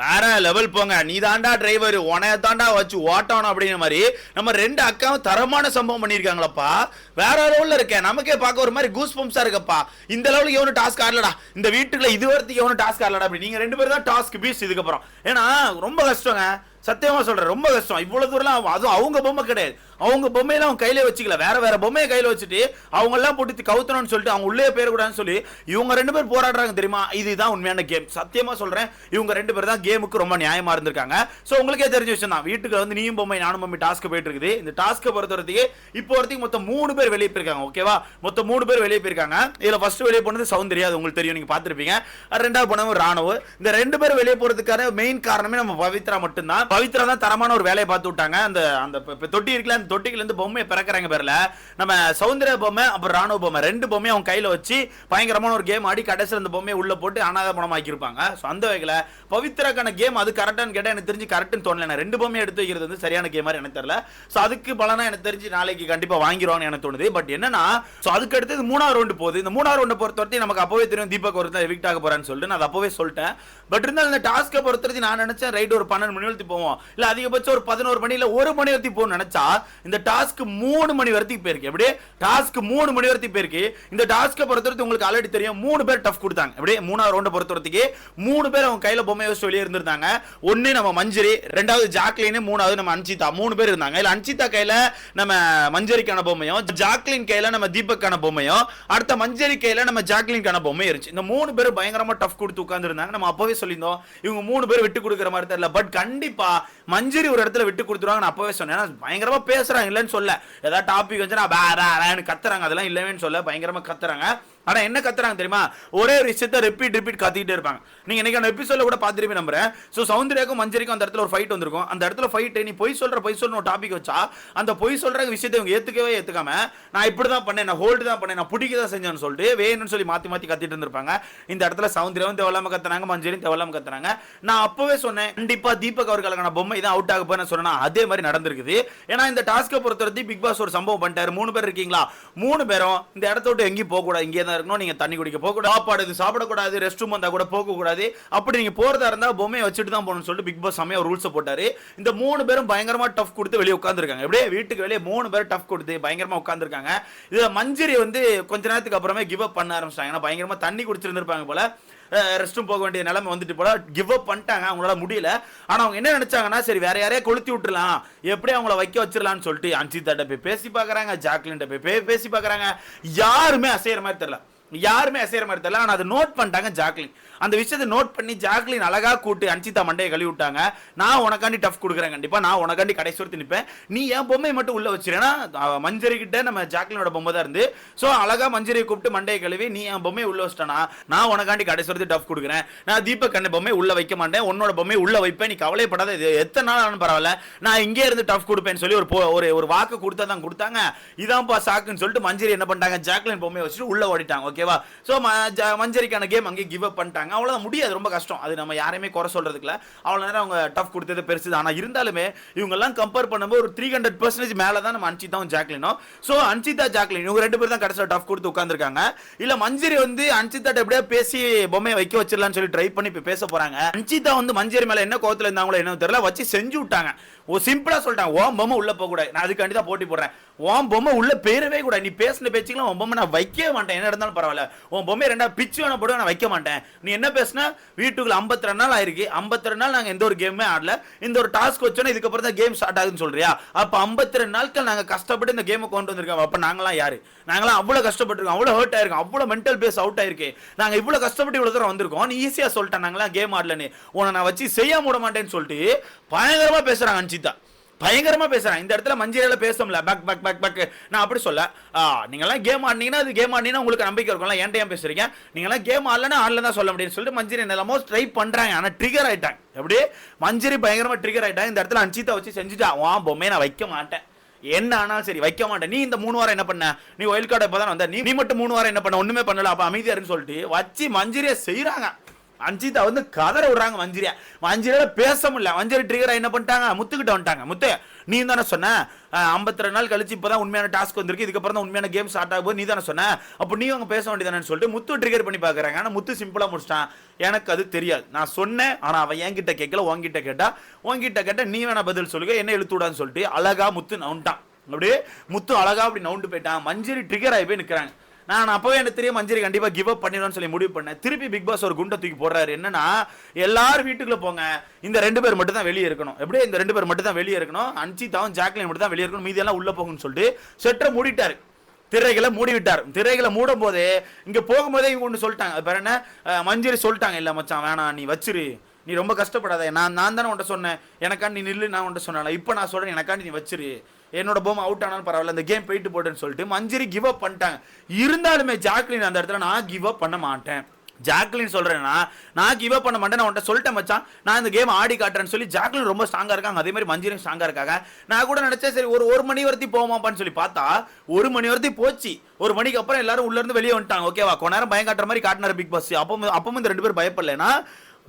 வேற லெவல் போங்க. நீ தாண்டா டிரைவர் உனைய தாண்டா வச்சு ஓட்டணும் அப்படிங்கிற மாதிரி நம்ம ரெண்டு அக்காவும் தரமான சம்பவம் பண்ணியிருக்காங்களப்பா. வேற லெவலில் இருக்கேன். நமக்கே பார்க்க ஒரு மாதிரி கூஸ் பம்ப்ஸா இருக்கப்பா. இந்த லெவலுக்கு எவனும் டாஸ்க் ஆடலடா. இந்த வீட்டுக்குள்ள இது வரைக்கும் எவனும் டாஸ்க் ஆடலடா அப்படி. நீங்கள் ரெண்டு பேரும் தான் டாஸ்க் பீஸ் இதுக்கப்புறம். ஏன்னா ரொம்ப கஷ்டங்க. சத்தியமாக சொல்கிறேன் ரொம்ப கஷ்டம். இவ்வளோ தூரம் அதுவும் அவங்க பொம்மை கிடையாது. அவங்க பொம்மையெல்லாம் அவங்க கையில வச்சுக்கல. வேற வேற பொம்மையை கையில வச்சுட்டு அவங்க எல்லாம் போட்டு கவுத்தணும்னு சொல்லிட்டு அவங்க உள்ளே போயிடக்கூடாதுன்னு சொல்லி இவங்க ரெண்டு பேர் போராடுறாங்க தெரியுமா? இதுதான் உண்மையான கேம். சத்தியமா சொல்றேன் இவங்க ரெண்டு பேர் தான் கேமுக்கு ரொம்ப நியாயமா இருந்திருக்காங்க. சோ உங்களுக்கே தெரிஞ்ச விஷயம் தான். வீட்டுக்கு வந்து நீயும் பொம்மை நானும் பொம்மை டாஸ்க் போயிட்டு இருக்குது. இந்த டாஸ்க்கை பொறுத்த வரைக்கும் இப்போ வரைக்கும் மொத்தம் மூணு பேர் வெளியே போயிருக்காங்க ஓகேவா மொத்தம் மூணு பேர் வெளியே போயிருக்காங்க. இதுல ஃபர்ஸ்ட் வெளியே போனது சௌந்தர்யா அது உங்களுக்கு தெரியும் நீங்க பார்த்துருப்பீங்க. ரெண்டாவது போனவங்க ராணுவ இந்த ரெண்டு பேர் வெளியே போறதுக்கான மெயின் காரணமே நம்ம பவித்ரா மட்டும்தான். பவித்ரா தான் தரமான ஒரு வேலையை பார்த்து விட்டாங்க. அந்த அந்த இப்ப- தொட்டி இருக்குல்ல அந்த பொம்மையை பிறக்கிறாங்க பேரில். நம்ம சௌந்தர பொம்மை அப்புறம் ராணுவ பொம்மை ரெண்டு பொம்மையும் அவங்க கையில் வச்சு பயங்கரமான ஒரு கேம் ஆடி கடைசியில் அந்த பொம்மையை உள்ளே போட்டு அனாத பணம் ஆக்கியிருப்பாங்க ஸோ அந்த வகையில் பவித்ராக்கான கேம் அது கரெக்டானு கேட்டால் எனக்கு தெரிஞ்சு கரெக்டுன்னு தோணல. நான் ரெண்டு பொம்மையை எடுத்து வைக்கிறது வந்து சரியான கேம் மாதிரி எனக்கு தெரியல. ஸோ அதுக்கு பலனா எனக்கு தெரிஞ்சு நாளைக்கு கண்டிப்பாக வாங்கிடுவான்னு எனக்கு தோணுது. பட் என்னன்னா ஸோ அதுக்கு அடுத்தது மூணாவது ரவுண்டு போகுது. இந்த மூணாவது ரவுண்டை பொறுத்த வரைக்கும் நமக்கு அப்போவே தெரியும் தீபக் ஒருத்தர் எவிக்ட் ஆக போகிறான்னு சொல்லிட்டு. நான் அதை சொல்லிட்டேன். பட் இருந்தாலும் இந்த டாஸ்க்கை பொறுத்த வரைக்கும் நான் நினச்சேன் ரைட் ஒரு பன்னெண்டு மணி வரைக்கும் போவோம். இல்லை அதிகபட்சம் ஒரு பதினோரு மணி இல்லை ஒரு மணி வரைக்கும் போகணும்னு நினச்சா இந்த டாஸ்க் மூணு மணி வரைக்கும் போயிருக்கு எப்படி டாஸ்க் மூணு மணி வரைக்கும் போயிருக்கு இந்த டாஸ்க்கை பொறுத்தவரைக்கும் உங்களுக்கு ஆல்ரெடி தெரியும். மூணு பேர் டஃப் கொடுத்தாங்க. எப்படி மூணாவது ரவுண்டை பொறுத்த மூணு பேர் அவங்க கையில் பொம்மை வச்சு வெளியே இருந்திருந்தாங்க. ஒன்று நம்ம மஞ்சரி ரெண்டாவது ஜாக்லின் மூணாவது நம்ம அன்சிதா. மூணு பேர் இருந்தாங்க. இல்லை அன்சிதா கையில் நம்ம மஞ்சரிக்கான பொம்மையும் ஜாக்லின் கையில் நம்ம தீபக்கான பொம்மையும் அடுத்த மஞ்சரி கையில் நம்ம ஜாக்லின்கான பொம்மை இருந்துச்சு. இந்த மூணு பேர் பயங்கரமாக டஃப் கொடுத்து உட்காந்துருந்தாங்க நம்ம அப்போவே சொல்லியிருந்தோம். இவங்க மூணு பேர் விட்டு கொடுக்குற மாதிரி தெரியல. பட் கண்டிப்பாக மஞ்சரி ஒரு இடத்துல விட்டு கொடுத்துருவாங்க நான் அப்போவே சொன்னேன். ஏன்னா பேச பேசுறாங்க இல்லைன்னு சொல்ல. ஏதாவது டாபிக் வச்சு நான் வேற பே, கத்துறாங்க. அதெல்லாம் இல்லவேன்னு சொல்ல. பயங்கரமா கத்துறாங்க. ஆனால் என்ன கத்துறாங்க தெரியுமா? ஒரே ஒரு விஷயத்த ரிப்பீட் ரிப்பீட் கத்திக்கிட்டே இருப்பாங்க. நீங்கள் இன்றைக்கி அந்த எபிசோட கூட பாத்துருப்பீங்க நம்புறேன். ஸோ சௌந்தர்யாக்கும் மஞ்சரிக்கும் அந்த இடத்துல ஒரு ஃபைட் வந்திருக்கும். அந்த இடத்துல ஃபைட் நீ பொய் சொல்கிற பொய் சொல்லணும் டாபிக் வச்சா அந்த பொய் சொல்கிற விஷயத்தை இவங்க ஏற்றுக்கவே ஏற்றுக்காம நான் இப்படி தான் பண்ணேன் நான் ஹோல்டு தான் பண்ணேன் நான் பிடிக்க தான் செஞ்சேன்னு சொல்லிட்டு வேணும்னு சொல்லி மாற்றி மாற்றி கத்திட்டு இருந்திருப்பாங்க. இந்த இடத்துல சௌந்தர்யாவும் தேவலாம கத்துனாங்க மஞ்சரியும் தேவலாம கத்துறாங்க நான் அப்போவே சொன்னேன் கண்டிப்பாக தீபக் அவர்களுக்கான பொம்மை தான் அவுட் ஆக போகிறேன் சொன்னா அதே மாதிரி நடந்திருக்குது. ஏன்னா இந்த டாஸ்க்கை பொறுத்த வரைக்கும் பிக் பாஸ் ஒரு சம்பவம் பண்ணிட்டாரு. மூணு பேர் இருக்கீங்களா? மூணு பேரும் இந்த இடத்த விட்டு எங்கேயும் போகக்கூடாது இங்கே தான் இருக்கணும் நீங்க தண்ணி குடிக்க போக கூடாது சாப்பாடு இது சாப்பிடக்கூடாது ரெஸ்ட் ரூம் வந்தா கூட போக கூடாது அப்படி நீங்க போறதா இருந்தா பொம்மையை வச்சுட்டு தான் போகணும்னு சொல்லிட்டு பிக் பாஸ் செம்மையா ரூல்ஸ் போட்டாரு. இந்த மூணு பேரும் பயங்கரமா டஃப் கொடுத்து வெளியே உட்காந்துருக்காங்க எப்படியே வீட்டுக்கு வெளியே மூணு பேர் டஃப் கொடுத்து பயங்கரமா உட்காந்துருக்காங்க இதுல மஞ்சரி வந்து கொஞ்ச நேரத்துக்கு அப்புறமே கிவ் அப் பண்ண ஆரம்பிச்சிட்டாங்க. ஏன்னா பயங்கரமா தண்ணி குடிச்சிருந்திருப்பாங்க போல. ரெஸ்ட் ரூம் போக வேண்டிய நிலைமை வந்துட்டு போல. கிவ் அப் பண்ணிட்டாங்க அவங்களால முடியல. ஆனா அவங்க என்ன நினைச்சாங்கன்னா சரி வேற யாரையா கொளுத்தி விட்டுலாம் எப்படி அவங்கள வைக்க வச்சிடலாம்னு சொல்லிட்டு அன்சிதாட்ட போய் பேசி பார்க்கறாங்க ஜாக்லின்ட்ட போய் பேசி பார்க்குறாங்க. யாருமே அசையற மாதிரி தெரியல. யாருமே அசைகிற மாதிரி தெரியல. ஆனால் அதை நோட் பண்ணிட்டாங்க ஜாக்லின். அந்த விஷயத்தை நோட் பண்ணி ஜாக்லின் அழகாக கூட்டு அன்சிதா மண்டையை கழுவி விட்டாங்க நான் உனக்காண்டி டஃப் கொடுக்குறேன் கண்டிப்பாக நான் உனக்காண்டி கடைசி ஒருத்தி நிற்பேன் நீ என் பொம்மையை மட்டும் உள்ளே வச்சிருன்னா மஞ்சரி கிட்ட நம்ம ஜாக்லினோட பொம்மை தான் இருந்து. ஸோ அழகா மஞ்சரியை கூப்பிட்டு மண்டையை கழுவி நீ என் பொம்மையை உள்ளே வச்சிட்டானா நான் உனக்காண்டி கடைசி ஒருத்தி டஃப் கொடுக்குறேன். நான் தீபக் கண்ணை பொம்மை உள்ளே வைக்க மாட்டேன். உன்னோட பொம்மை உள்ளே வைப்பேன். நீ கவலைப்படாத. இது எத்தனை நாள் ஆனாலும் பரவாயில்ல. நான் இங்கே இருந்து டஃப் கொடுப்பேன்னு சொல்லி ஒரு ஒரு ஒரு வாக்கு கொடுத்தா தான் கொடுத்தாங்க. இதான்ப்பா சாக்குன்னு சொல்லிட்டு மஞ்சரி என்ன பண்ணிட்டாங்க? ஜாக்லின் பொம்மையை வச்சுட்டு உள்ளே ஓடிட்டாங்க ஓகே ஓகேவா? ஸோ மஞ்சரிக்கான கேம் அங்கேயே கிவ் அப் பண்ணிட்டாங்க. அவ்வளோதான் முடியாது. ரொம்ப கஷ்டம். அது நம்ம யாரையுமே குறை சொல்கிறதுக்குல அவ்வளோ நேரம் அவங்க டஃப் கொடுத்தது பெருசு தான் ஆனால் இருந்தாலுமே இவங்கெல்லாம் கம்பேர் பண்ணும்போது ஒரு த்ரீ ஹண்ட்ரட் பர்சன்டேஜ் மேலே தான் நம்ம அன்சிதாவும் ஜாக்லினும் ஸோ அன்சிதா ஜாக்லின் இவங்க ரெண்டு பேரும் தான் கடைசியில் டஃப் கொடுத்து உட்காந்துருக்காங்க இல்லை மஞ்சரி வந்து அன்சிதா எப்படியா பேசி பொம்மையை வைக்க வச்சிடலாம்னு சொல்லி ட்ரை பண்ணி இப்போ பேச போகிறாங்க அன்சிதா வந்து மஞ்சரி மேலே என்ன கோவத்தில் இருந்தாங்களோ என்ன தெரியல. வச்சு செஞ்சு விட்டாங்க. ஓ சிம்பிளாக சொல்லிட்டாங்க. ஓம் பொம்மை போகக்கூடாது. நான் அதுக்காண்டி தான் போட்டி போடுறேன். உன் பொம்மை உள்ள பேரவே கூடாது நீ பேசின பேச்சுக்கெல்லாம் உன் பொம்மை நான் வைக்கவே மாட்டேன். என்ன இருந்தாலும் பரவாயில்ல. உன் பொம்மை ரெண்டா பிச்சு வேணா போடுவேன் நான் வைக்க மாட்டேன். நீ என்ன பேசுன? வீட்டுக்குள்ள 52 ரெண்டு நாள் ஆயிருக்கு. 52 ரெண்டு நாள் நாங்கள் எந்த ஒரு கேமே ஆடல. இந்த ஒரு டாஸ்க் வச்சோன்னா இதுக்கப்புறம் தான் கேம் ஸ்டார்ட் ஆகுதுன்னு சொல்றியா? அப்போ ஐம்பத்தி ரெண்டு நாட்கள் நாங்கள் கஷ்டப்பட்டு இந்த கேமை கொண்டு வந்திருக்கோம். அப்போ நாங்களாம் யாரு? நாங்களாம் அவ்வளோ கஷ்டப்பட்டுருக்கோம். அவ்வளோ ஹர்ட் ஆயிருக்கோம். அவ்வளோ மென்டல் பேஸ் அவுட் ஆயிருக்கு. நாங்கள் இவ்வளோ கஷ்டப்பட்டு இவ்வளோ தூரம் வந்திருக்கோம். நீ ஈஸியாக சொல்லிட்டேன் நாங்களாம் கேம் ஆடலன்னு. உன்னை நான் வச்சு செய்ய மூட மாட்டேன்னு சொல்லிட்டு பயங்கரமாக பேசுகிறாங்க அன்சிதா. பயங்கரமா பேசுறான். இந்த இடத்துல மஞ்சரியால பேசல பக் பக் பக் பக். நான் அப்படி சொல்ல நீங்களாம் கேம் ஆடினீங்கன்னா அது கேம் ஆடினீங்கன்னா உங்களுக்கு நம்பிக்கை இருக்கும்ல. ஏன்ட்ட ஏன் பேசுறீங்க? நீங்களாம் கேம் ஆடலன்னா ஆடல தான் சொல்ல முடியும்னு சொல்லிட்டு மஞ்சரி என்னெல்லாமோ ட்ரை பண்றாங்க. ஆனா ட்ரிகர் ஆயிட்டாங்க. எப்படி? மஞ்சரி பயங்கரமா ட்ரிகர் ஆயிட்டாங்க. இந்த இடத்துல அஞ்சிதா வச்சு செஞ்சுட்டா. வா பொம்மையை நான் வைக்க மாட்டேன். என்ன ஆனாலும் சரி வைக்க மாட்டேன். நீ இந்த மூணு வாரம் என்ன பண்ண? நீ ஒயில் கார்டு இப்போ தான் வந்த. நீ நீ மட்டும் மூணு வாரம் என்ன பண்ண? ஒன்றுமே பண்ணல. அப்போ அமைதியாருன்னு இருக்குன்னு சொல்லிட்டு வச்சு மஞ்சரியை செய்கிறாங்க அஞ்சிதா வந்து கதற விடுறாங்க மஞ்சிரியா. மஞ்சிரியால பேச முடியல. மஞ்சிரி ட்ரிகர் என்ன பண்ணிட்டாங்க? முத்துக்கிட்ட வந்துட்டாங்க. முத்து நீ தானே சொன்ன? ஐம்பத்தி ரெண்டு நாள் கழிச்சு இப்பதான் உண்மையான டாஸ்க் வந்திருக்கு. இதுக்கப்புறம் தான் உண்மையான கேம் ஸ்டார்ட் ஆகும் நீ தானே சொன்ன? அப்போ நீ அவங்க பேச வேண்டியதானு சொல்லிட்டு முத்து ட்ரிகர் பண்ணி பார்க்குறாங்க ஆனால் முத்து சிம்பிளாக முடிச்சிட்டான். எனக்கு அது தெரியாது. நான் சொன்னேன். ஆனால் அவன் என்கிட்ட கேட்கல. உன்கிட்ட கேட்டா உங்ககிட்ட கேட்டால் நீ வேணா பதில் சொல்லுங்க. என்ன இழுத்து விடான்னு சொல்லிட்டு அழகா முத்து நவுண்டான். அப்படியே முத்து அழகா அப்படி நவுண்டு போயிட்டான். மஞ்சரி ட்ரிகர் ஆகி போய் நிற்கிறாங்க நான் அப்பவே எனக்கு தெரியும் மஞ்சரி கண்டிப்பா கிவ் அப் பண்ணிடும்னு சொல்லி முடிவு பண்ணேன். திருப்பி பிக் பாஸ் ஒரு குண்டை தூக்கி போடுறாரு. என்னன்னா எல்லாரும் வீட்டுக்குள்ள போங்க. இந்த ரெண்டு பேர் மட்டும் தான் வெளியே இருக்கணும். எப்படியே இந்த ரெண்டு பேர் மட்டும் தான் வெளியே இருக்கணும். அன்சிதாவும் ஜாக்லின் மட்டும் தான் வெளியே இருக்கணும். மீதி எல்லாம் உள்ள போகும்னு சொல்லிட்டு செட்டரை மூடிட்டாரு. திரைகளை மூடி விட்டார் திரைகளை மூடும் போதே இங்கே போகும்போதே இவங்க ஒன்று சொல்லிட்டாங்க. அது பேர் என்ன? மஞ்சரி சொல்லிட்டாங்க. இல்லை மச்சான் வேணாம் நீ வச்சிரு. நீ ரொம்ப கஷ்டப்படாத. நான் நான் தானே உன்ட்ட சொன்னேன். எனக்காண்டி நீ நில்லு நான் உன்ட்ட சொன்னேன் இப்போ நான் சொல்கிறேன் எனக்காண்டி நீ வச்சிரு. என்னோட பொம்மை அவுட் ஆனாலும் பரவாயில்ல அந்த கேம் போயிட்டு போட்டேன்னு சொல்லிட்டு மஞ்சரி கிவ் அப் பண்ணிட்டாங்க. இருந்தாலுமே ஜாக்லின் அந்த இடத்துல நான் கிவ் அப் பண்ண மாட்டேன். ஜாக்லின் சொல்கிறேன்னா நான் கிவ் அப் பண்ண மாட்டேன் நான் உன்ட்ட சொல்லிட்டேன் மச்சான். நான் இந்த கேம் ஆடி காட்டுறேன்னு சொல்லி ஜாக்லின் ரொம்ப ஸ்ட்ராங்காக இருக்காங்க. அதே மாதிரி மஞ்சரியும் ஸ்ட்ராங்காக இருக்காங்க. நான் கூட நினச்சேன் சரி ஒரு ஒரு மணி வரைக்கும் போமாப்பான்னு சொல்லி பார்த்தா ஒரு மணி வரைக்கும் போச்சு. ஒரு மணிக்கு அப்புறம் எல்லாரும் உள்ள இருந்து வெளியே வந்துட்டாங்க. ஓகேவா கொஞ்ச நேரம் பயம் காட்டுற மாதிரி காட்டினார் பிக் பாஸ். அப்போ அப்பவும் இந்த ரெண்டு பேர் பயப்படலைன்னா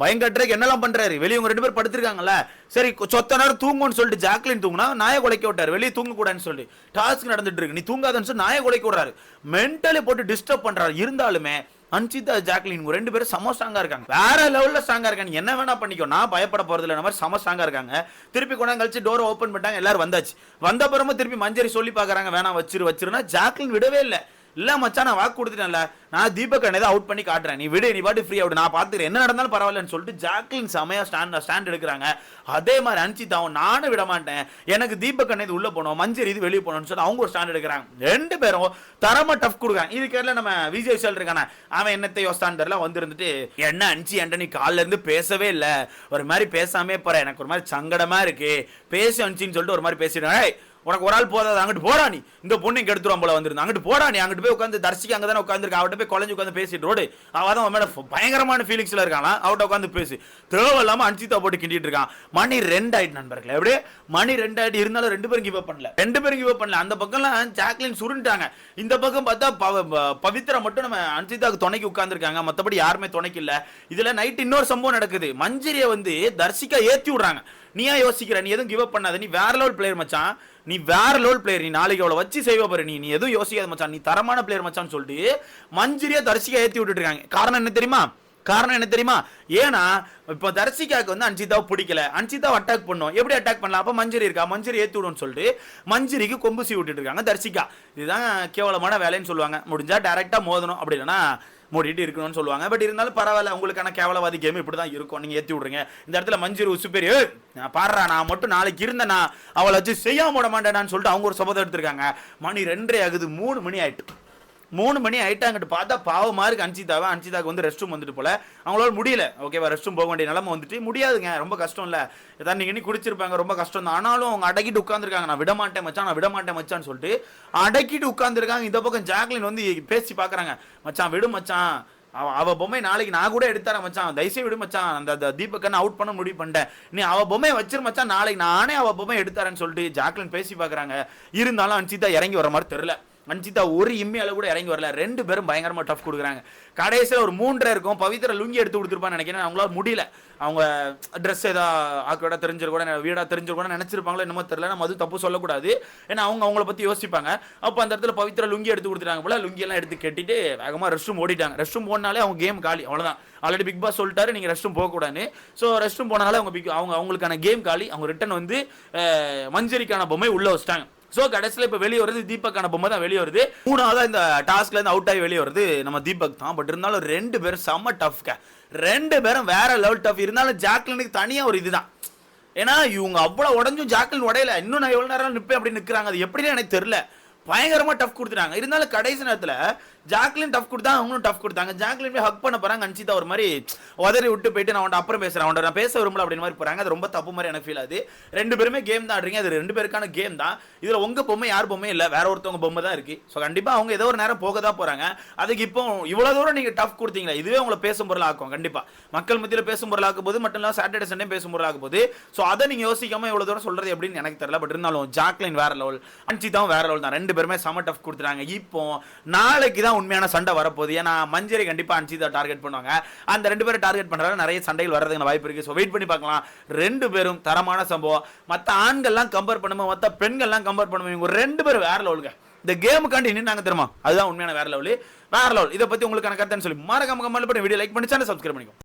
பயங்கட்டுறதுக்கு என்னெல்லாம் பண்றாரு? வெளியே உங்க ரெண்டு பேர் படுத்திருக்காங்கல்ல. சரி சொத்த நேரம் தூங்கும்னு சொல்லிட்டு ஜாக்லின் தூங்குனா நாயை குலைக்க விட்டாரு. வெளியே தூங்க கூடாதுன்னு சொல்லி. டாஸ்க் நடந்துட்டு இருக்கு. நீ தூங்காதன்னு சொல்லி நாயை குலைக்க விடுறாரு. மென்டலி போட்டு டிஸ்டர்ப் பண்றாரு. இருந்தாலுமே அன்சிதா ஜாக்லின் ரெண்டு பேரும் சம ஸ்ட்ராங்கா இருக்காங்க. வேற லெவல்ல ஸ்ட்ராங்கா இருக்காங்க. என்ன வேணா பண்ணிக்கோ. நான் பயப்பட போறது இல்லை. மாதிரி சம ஸ்ட்ராங்கா இருக்காங்க. திருப்பி கொண்டா கழிச்சு டோர் ஓப்பன் பண்ணிட்டாங்க. எல்லாரும் வந்தாச்சு. வந்த அப்புறமா திருப்பி மஞ்சரி சொல்லி பாக்குறாங்க வேணாம் வச்சிரு வச்சிருனா ஜாக்லின் விடவே இல்லை. இல்லை மச்சான் நான் வாக்கு கொடுத்துட்டேன்ல. நான் தீபக் அண்ணே அவுட் பண்ணி காட்டுறேன். நீ விடு நீ பாட்டு ஃப்ரீ அவுட் நான் பார்த்துக்கிறேன். என்ன நடந்தாலும் பரவாயில்லன்னு சொல்லிட்டு ஜாக்லின் செமையாக ஸ்டாண்ட் ஸ்டாண்ட் எடுக்கிறாங்க. அதே மாதிரி அன்சிதாவும் நானும் விட மாட்டேன். எனக்கு தீபக் அண்ணே இது உள்ளே போனோம் மஞ்சள் இது வெளியே போகணும்னு சொல்லி அவங்க ஒரு ஸ்டாண்ட் எடுக்கிறாங்க. ரெண்டு பேரும் தரமாக டஃப் கொடுக்குறாங்க. இதுக்கு நம்ம விஜய் விஷால் இருக்கானே அவன் என்னத்தை யோசித்தான் தெரியல வந்துருந்துட்டு என்ன அனுச்சி என்கிட்ட நீ காலைல இருந்து பேசவே இல்லை. ஒரு மாதிரி பேசாமே போகிறேன் எனக்கு ஒரு மாதிரி சங்கடமாக இருக்குது பேசி அனுச்சின்னு சொல்லிட்டு ஒரு மாதிரி பேசிடுவேன். உனக்கு ஒரு ஆள் போதாது அங்கிட்டு போடா நீ. இந்த பொண்ணு இங்கே எடுத்துருவோம் போல வந்திருந்தா. அங்கிட்டு போடா நீ. அங்கிட்டு போய் உட்காந்து தர்சிக்கு அங்கே தானே உட்காந்துருக்க. அவட்ட போய் குழஞ்சு உட்காந்து பேசிட்டு ரோடு. அவ தான் மேடம் பயங்கரமான ஃபீலிங்ஸில் இருக்கானா? அவட்ட உட்காந்து பேசு. தேவையில்லாமல் அன்சிதா போட்டு கிண்டிட்டு இருக்கான். மணி ரெண்டு ஆயிட்டு நண்பர்களே. அப்படியே மணி ரெண்டு ஆயிட்டு இருந்தாலும் ரெண்டு பேரும் கிவ் பண்ணல. ரெண்டு பேரும் கிவ் பண்ணல. அந்த பக்கம்லாம் ஜாக்லின் சுருண்டாங்க இந்த பக்கம் பார்த்தா பவ- ப- பவித்ரா மட்டும் நம்ம அன்சிதாவுக்கு துணைக்கு உட்காந்துருக்காங்க மற்றபடி யாருமே துணைக்கு இல்லை. இதில் நைட் இன்னொரு சம்பவம் நடக்குது. மஞ்சரியை வந்து தர்சிகா ஏற்றி விடுறாங்க. நீயா யோசிக்கிற நீ எதுவும் கிவ் அப் பண்ணாத நீ வேற லெவல் பிளேயர் மச்சான். நீ வேற லெவல் பிளேயர் நீ நாளைக்கு அவளை வச்சு செய்வ பாரு நீ நீ எதுவும் யோசிக்காத மச்சான். நீ தரமான பிளேயர் மச்சான்னு சொல்லிட்டு மஞ்சிரியா தரிசிக்கா ஏற்றி விட்டுட்டு இருக்காங்க காரணம் என்ன தெரியுமா? காரணம் என்ன தெரியுமா? ஏன்னா இப்போ தர்சிகாவுக்கு வந்து அன்சிதாவை பிடிக்கல. அன்சிதாவை அட்டாக் பண்ணோம். எப்படி அட்டாக் பண்ணலாம்? அப்போ மஞ்சரி இருக்கா? மஞ்சரி ஏத்தி விடும்னு சொல்லிட்டு மஞ்சரிக்கு கொம்பு சீ விட்டுட்டு இருக்காங்க தர்சிகா. இதுதான் கேவலமான வேலைன்னு சொல்லுவாங்க. முடிஞ்சா டேரெக்டாக மோதணும். அப்படி இல்லைன்னா மூடிட்டு இருக்கணும்னு சொல்லுவாங்க. பட் இருந்தாலும் பரவாயில்ல உங்களுக்கான கேவலவாதி கேம் இப்படி தான் இருக்கும். நீங்கள் ஏற்றி விடுங்க இந்த இடத்துல மஞ்சள் உசு "ஏய், நான் பாடுறா நான் மட்டும் நாளைக்கு இருந்தேனா அவளை வச்சு செய்யாம விட மாட்டேனான்னு சொல்லிட்டு அவங்க ஒரு சபதம் எடுத்திருக்காங்க. மணி ரெண்டரை ஆகுது மூணு மணி ஆயிட்டு. மூணு மணி ஆயிட்டாங்கிட்டு பார்த்தா பாவமா இருக்கு அன்சிதாவை அன்சிதாவுக்கு வந்து ரெஸ்ட் ரூம் வந்துட்டு போல. அவங்களால முடியல. ஓகேவா ரெஸ்ட் ரூம் போக வேண்டிய நிலமை வந்துட்டு முடியாதுங்க. ரொம்ப கஷ்டம் இல்ல ஏதாவது நீங்க இன்னி குடிச்சிருப்பாங்க ரொம்ப கஷ்டம் தான். ஆனாலும் அவங்க அடக்கிட்டு உட்காந்துருக்காங்க நான் விட மாட்டேன் மச்சான் நான் விட மாட்டேன் மச்சான்னு சொல்லிட்டு அடக்கிட்டு உட்காந்துருக்காங்க இந்த பக்கம் ஜாக்லின் வந்து பேசி பாக்குறாங்க மச்சான் விடு மச்சான். அவ அவ பொம்மை நாளைக்கு நான் கூட எடுத்தாரன் மச்சான். தயவுசெய்து விடு மச்சான். அந்த தீபக்கன் அவுட் பண்ண முடிவு பண்ணிட்டேன். நீ அவ பொம்மையை வச்சிரு மச்சான். நாளைக்கு நானே அவ பொம்மை எடுத்தாரேன்னு சொல்லிட்டு ஜாக்லின் பேசி பாக்குறாங்க இருந்தாலும் அன்சிதா இறங்கி வர மாதிரி தெரியல. அன்சிதா ஒரு இம்மியால கூட இறங்கி வரல. ரெண்டு பேரும் பயங்கரமா டஃப் கொடுக்குறாங்க. கடைசியில் ஒரு மூன்றரை இருக்கும். பவித்ரா லுங்கி எடுத்து கொடுத்துருப்பான்னு நினைக்கிறேன். அவங்களால முடியல. அவங்க ட்ரெஸ் ஏதா ஆக்கோட தெரிஞ்சிரு கூட வீடா தெரிஞ்சிரு கூட நினைச்சிருப்பாங்களோ என்னமோ தெரியல. நம்ம அது தப்பு சொல்லக்கூடாது. ஏன்னா அவங்க அவங்கள பத்தி யோசிப்பாங்க. அப்போ அந்த இடத்துல பவித்ரா லுங்கி எடுத்து கொடுத்துட்டாங்க போல. லுங்கி எல்லாம் எடுத்து கட்டிட்டு வேகமா ரெஸ்ட் ரூம் ஓடிட்டாங்க. ரெஸ்ட் ரூம் போனாலே அவங்க கேம் காலி. அவ்வளவுதான். ஆல்ரெடி பிக் பாஸ் சொல்லிட்டாரு நீங்க ரெஸ்ட் ரூம் போகக்கூடாதுன்னு. ஸோ ரெஸ்ட் ரூம் போனாலே அவங்க பிக் அவங்க அவங்களுக்கான கேம் காலி. அவங்க ரிட்டன் வந்து மஞ்சரிக்கான பொம்மை உள்ள வச்சிட்டாங்க. ஸோ கடைசியில் இப்போ வெளியே வருது தீபக்கான பொம்மை தான் வெளியே வருது. மூணாவதாக இந்த டாஸ்க்லேருந்து அவுட் ஆகி வெளியே வருது நம்ம தீபக் தான். பட் இருந்தாலும் ரெண்டு பேரும் செம்ம டஃப்க ரெண்டு பேரும் வேற லெவல் டஃப் இருந்தாலும் ஜாக்லினுக்கு தனியாக ஒரு இதுதான். ஏன்னா இவங்க அவ்வளோ உடஞ்சும் ஜாக்லின் உடையல. இன்னும் நான் எவ்வளோ நேரம் நிற்பேன் அப்படின்னு நிற்கிறாங்க அது எப்படின்னு எனக்கு தெரியல. பயங்கரமாக டஃப் கொடுத்துட்டாங்க. இருந்தாலும் கடைசி நேரத்தில் ஜாக்லின் டஃப் கொடுத்தா அவங்களும் டஃப் கொடுத்தாங்க. ஜாக்லின் போய் ஹக் பண்ண போகிறாங்க அன்சிதா ஒரு மாதிரி உதறி விட்டு போயிட்டு நான் அவன்கிட்ட அப்புறம் பேசுகிறேன் அவன்கிட்ட நான் பேச விரும்பல அப்படின்னு மாதிரி போகிறாங்க அது ரொம்ப தப்பு மாதிரி எனக்கு ஃபீல் ஆகுது. ரெண்டு பேருமே கேம் தான் ஆடுறீங்க. அது ரெண்டு பேருக்கான கேம் தான். இதில் உங்கள் பொம்மை யார் பொம்மை இல்லை. வேற ஒருத்தவங்க பொம்மை தான் இருக்குது ஸோ கண்டிப்பாக அவங்க ஏதோ ஒரு நேரம் போக தான் போகிறாங்க அதுக்கு இப்போ இவ்வளோ தூரம் நீங்கள் டஃப் கொடுத்தீங்களா இதுவே உங்களை பேசும் பொருள் ஆக்கும். கண்டிப்பாக மக்கள் மத்தியில் பேசும் பொருள் ஆகும் போது மட்டும் இல்லாமல் சாட்டர்டே சண்டே பேசும் பொருள் ஆகும் போது ஸோ அதை நீங்கள் யோசிக்காம இவ்வளோ தூரம் சொல்கிறது எப்படின்னு எனக்கு தெரியல. பட் இருந்தாலும் ஜாக்லின் வேற லெவல் அன்சிதாவும் வேற லெவல் தான். ரெண்டு பேருமே செம டஃப் கொடுத்துட்டாங்க. இப்போ நாளைக்கு தான் உண்மையான சண்டை வரப்போகுது. ஏன்னா மஞ்சரி கண்டிப்பாக அன்சிதா டார்கெட் பண்ணுவாங்க. அந்த ரெண்டு பேரும் டார்கெட் பண்ணுறாங்க நிறைய சண்டைகள் வர்றதுக்கு வாய்ப்பு இருக்கு. ஸோ வெயிட் பண்ணி பார்க்கலாம். ரெண்டு பேரும் தரமான சம்பவம். மற்ற ஆண்கள்லாம் கம்பேர் பண்ணும்போது மற்ற பெண்கள்லாம் கம்பேர் பண்ணும்போது இவங்க ரெண்டு பேரும் வேற லெவலுங்க இந்த கேமுக்காண்டி நின்னாங்க தெரியுமா? அதுதான் உண்மையான வேற லெவலு வேற லெவல் இதை பத்தி உங்களுக்கான கருத்துன்னு சொல்லி மறக்காம கமெண்ட் பண்ணி வீடியோ லைக் பண்ணி சேனல் சப்ஸ்கிரைப் பண்ணிக்கோ.